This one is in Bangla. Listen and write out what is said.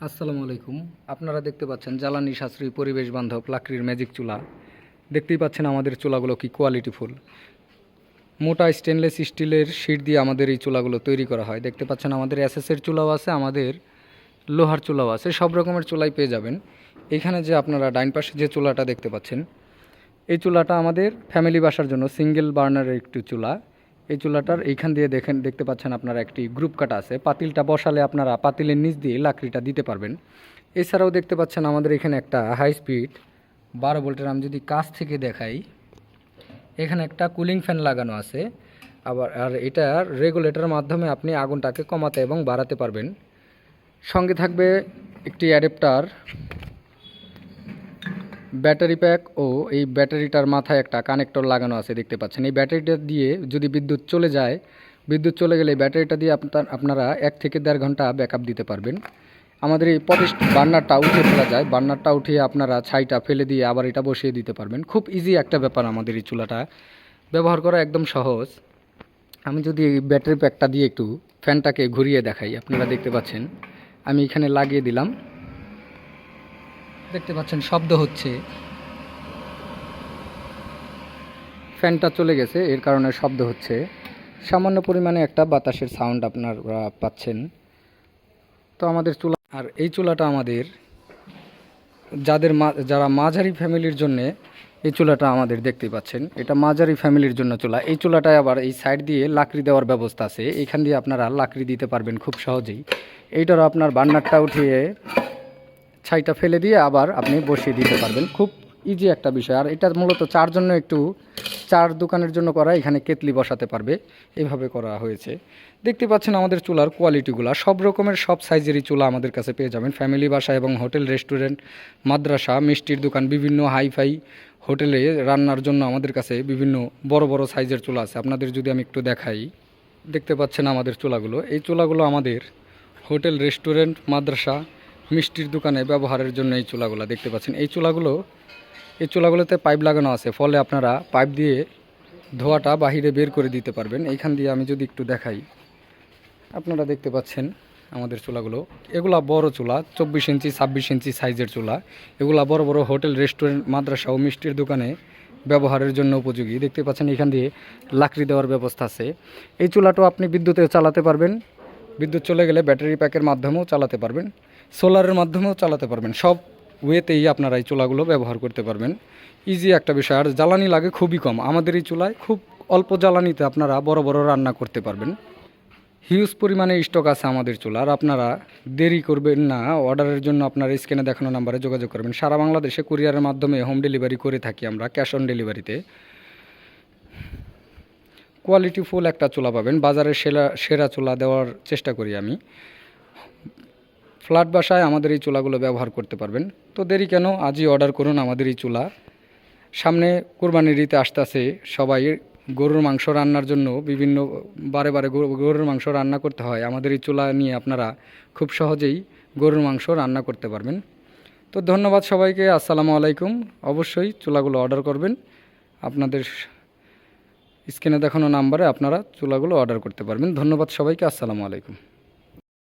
আসসালামু আলাইকুম। আপনারা দেখতে পাচ্ছেন জ্বালানি সাশ্রয়ী পরিবেশ বান্ধব লাকড়ির ম্যাজিক চুলা। দেখতেই পাচ্ছেন আমাদের চুলাগুলো কি কোয়ালিটিফুল মোটা স্টেনলেস স্টিলের শিট দিয়ে আমাদের এই চুলাগুলো তৈরি করা হয়। দেখতে পাচ্ছেন আমাদের এসএসের চুলাও আছে, আমাদের লোহার চুলাও আছে, সব রকমের চুলাই পেয়ে যাবেন। এখানে যে আপনারা ডাইন পাশে যে চুলাটা দেখতে পাচ্ছেন, এই চুলাটা আমাদের ফ্যামিলি বাসার জন্য সিঙ্গেল বার্নারের একটি চুলা। এই চুলাটার এইখান দিয়ে দেখেন, দেখতে পাচ্ছেন আপনারা একটি গ্রুপ কাটা আছে। পাতিলটা বসালে আপনারা পাতিলের নিচ দিয়ে লাকড়িটা দিতে পারবেন। এছাড়াও দেখতে পাচ্ছেন আমাদের এখানে একটা হাই স্পিড বারো ভোল্টের, আমি যদি কাছ থেকে দেখাই, এখানে একটা কুলিং ফ্যান লাগানো আছে। আবার, আর এটা রেগুলেটরের মাধ্যমে আপনি আগুনটাকে কমাতে এবং বাড়াতে পারবেন। সঙ্গে থাকবে একটি অ্যাডাপ্টার ব্যাটারি প্যাক ও এই ব্যাটারিটার মাথায় একটা কানেক্টর লাগানো আছে, দেখতে পাচ্ছেন। এই ব্যাটারিটা দিয়ে যদি বিদ্যুৎ চলে যায়, বিদ্যুৎ চলে গেলে ব্যাটারিটা দিয়ে আপনার, আপনারা এক থেকে দেড় ঘণ্টা ব্যাকআপ দিতে পারবেন। আমাদের এই পলিশ বার্নারটা উঠে ফেলা যায়। বার্নারটা উঠিয়ে আপনারা ছাইটা ফেলে দিয়ে আবার এটা বসিয়ে দিতে পারবেন। খুব ইজি একটা ব্যাপার আমাদের এই চুলাটা। ব্যবহার করা একদম সহজ। আমি যদি এই ব্যাটারি প্যাকটা দিয়ে একটু ফ্যানটাকে ঘুরিয়ে দেখাই, আপনারা দেখতে পাচ্ছেন। আমি এখানে লাগিয়ে দিলাম। দেখতে পাচ্ছেন, শব্দ হচ্ছে। ফ্যানটা চলে গেছে, এর কারণে শব্দ হচ্ছে। সামান্য পরিমাণে একটা বাতাসের সাউন্ড আপনারা পাচ্ছেন। তো আমাদের চুলা আর এই চুলাটা আমাদের, যাদের যারা মাঝারি ফ্যামিলির জন্যে এই চুলাটা আমাদের দেখতে পাচ্ছেন, এটা মাঝারি ফ্যামিলির জন্য চুলা। এই চুলাটায় আবার এই সাইড দিয়ে লাকড়ি দেওয়ার ব্যবস্থা আছে। এখান দিয়ে আপনারা লাকড়ি দিতে পারবেন খুব সহজেই। এইটারও আপনার বার্নারটা উঠিয়ে ছাইটা ফেলে দিয়ে আবার আপনি বসিয়ে দিতে পারবেন। খুব ইজি একটা বিষয়। আর এটা মূলত চার জন্য একটু চার দোকানের জন্য করা, এখানে কেতলি বসাতে পারবে। এভাবে করা হয়েছে। দেখতে পাচ্ছেন আমাদের চুলার কোয়ালিটিগুলো সব রকমের, সব সাইজেরই চুলা আমাদের কাছে পেয়ে যাবেন। ফ্যামিলি বাসা এবং হোটেল রেস্টুরেন্ট মাদ্রাসা, মিষ্টির দোকান, বিভিন্ন হাইফাই হোটেলে রান্নার জন্য আমাদের কাছে বিভিন্ন বড় বড় সাইজের চুলা আছে। আপনাদের যদি আমি একটু দেখাই, দেখতে পাচ্ছেন আমাদের চুলাগুলো। এই চুলাগুলো আমাদের হোটেল রেস্টুরেন্ট মাদ্রাসা মিষ্টির দোকানে ব্যবহারের জন্য এই চুলাগুলো দেখতে পাচ্ছেন। এই চুলাগুলো, এই চুলাগুলোতে পাইপ লাগানো আছে, ফলে আপনারা পাইপ দিয়ে ধোয়াটা বাহিরে বের করে দিতে পারবেন। এইখান দিয়ে আমি যদি একটু দেখাই, আপনারা দেখতে পাচ্ছেন আমাদের চুলাগুলো। এগুলা বড় চুলা, চব্বিশ ইঞ্চি, ছাব্বিশ ইঞ্চি সাইজের চুলা। এগুলা বড় বড় হোটেল, রেস্টুরেন্ট, মাদ্রাসা ও মিষ্টির দোকানে ব্যবহারের জন্য উপযোগী। দেখতে পাচ্ছেন এখান দিয়ে লাকড়ি দেওয়ার ব্যবস্থা আছে। এই চুলাটাও আপনি বিদ্যুতে চালাতে পারবেন। বিদ্যুৎ চলে গেলে ব্যাটারি প্যাকের মাধ্যমেও চালাতে পারবেন। সোলারের মাধ্যমেও চালাতে পারবেন। সব ওয়েতেই আপনারা এই চুলাগুলো ব্যবহার করতে পারবেন। ইজি একটা বিষয়। আর জ্বালানি লাগে খুবই কম। আমাদের এই চুলায় খুব অল্প জ্বালানিতে আপনারা বড় বড় রান্না করতে পারবেন। হিউজ পরিমাণে স্টক আছে আমাদের চুলার। আপনারা দেরি করবেন না। অর্ডারের জন্য আপনারা স্ক্রিনে দেখানো নাম্বারে যোগাযোগ করবেন। সারা বাংলাদেশে কুরিয়ারের মাধ্যমে হোম ডেলিভারি করে থাকি আমরা ক্যাশ অন ডেলিভারিতে কোয়ালিটি ফুল একটা চুলা পাবেন। বাজারে সেরা সেরা চুলা দেওয়ার চেষ্টা করি আমি। ফ্ল্যাট বাসায় আমাদের এই চুলাগুলো ব্যবহার করতে পারবেন। তো দেরি কেন? আজই অর্ডার করুন আমাদের এই চুলা। সামনে কোরবানির ঈতে আসতেছে সবাই। গরুর মাংস রান্নার জন্য বিভিন্ন বারে বারে গরু- গরুর মাংস রান্না করতে হয়। আমাদের এই চুলা নিয়ে আপনারা খুব সহজেই গরুর মাংস রান্না করতে পারবেন। তো ধন্যবাদ সবাইকে, আসসালামু আলাইকুম। অবশ্যই চুলাগুলো অর্ডার করবেন। আপনাদের স্ক্রিনে দেখানো নাম্বারে আপনারা চুলাগুলো অর্ডার করতে পারবেন। ধন্যবাদ সবাইকে, আসসালামু আলাইকুম।